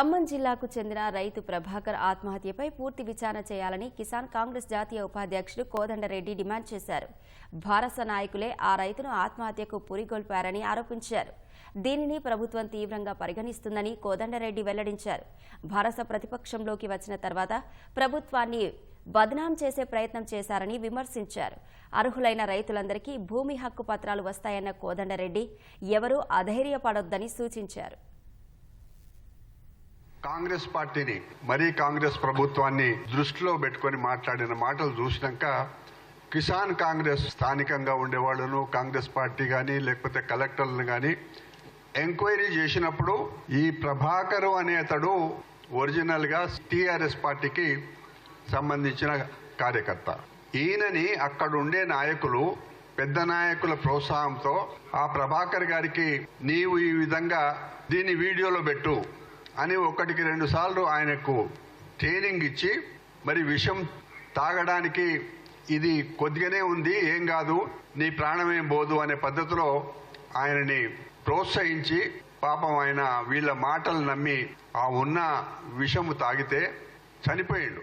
ఖమ్మం జిల్లాకు చెందిన రైతు ప్రభాకర్ ఆత్మహత్యపై పూర్తి విచారణ చేయాలని కిసాన్ కాంగ్రెస్ జాతీయ ఉపాధ్యక్షుడు కోదండరెడ్డి డిమాండ్ చేశారు. భారత నాయకులే ఆ రైతును ఆత్మహత్యకు పురిగొల్పారని ఆరోపించారు. దీనిని ప్రభుత్వం తీవ్రంగా పరిగణిస్తుందని కోదండరెడ్డి వెల్లడించారు. భారత ప్రతిపక్షంలోకి వచ్చిన తర్వాత ప్రభుత్వాన్ని బదనాం చేసే ప్రయత్నం చేశారని విమర్శించారు. అర్హులైన రైతులందరికీ భూమి హక్కు పత్రాలు వస్తాయన్న కోదండరెడ్డి ఎవరూ అధైర్యపడొద్దని సూచించారు. కాంగ్రెస్ పార్టీని మరీ కాంగ్రెస్ ప్రభుత్వాన్ని దృష్టిలో పెట్టుకొని మాట్లాడిన మాటలు చూసినాక కిసాన్ కాంగ్రెస్ స్థానికంగా ఉండేవాళ్ళను కాంగ్రెస్ పార్టీ కానీ లేకపోతే కలెక్టర్లను కానీ ఎంక్వైరీ చేసినప్పుడు ఈ ప్రభాకరు అనే అతడు ఒరిజినల్గా టీఆర్ఎస్ పార్టీకి సంబంధించిన కార్యకర్త. ఈయనని అక్కడ ఉండే నాయకులు పెద్ద నాయకుల ప్రోత్సాహంతో ఆ ప్రభాకర్ గారికి నీవు ఈ విధంగా దీన్ని వీడియోలో పెట్టు అని ఒకటికి రెండు సార్లు ఆయనకు ట్రైనింగ్ ఇచ్చి మరి విషం తాగడానికి ఇది కొద్దిగానే ఉంది ఏం కాదు నీ ప్రాణమేం పోదు అనే పద్ధతిలో ఆయనని ప్రోత్సహించి పాపం ఆయన వీళ్ళ మాటలు నమ్మి ఆ ఉన్న విషము తాగితే చనిపోయిండు.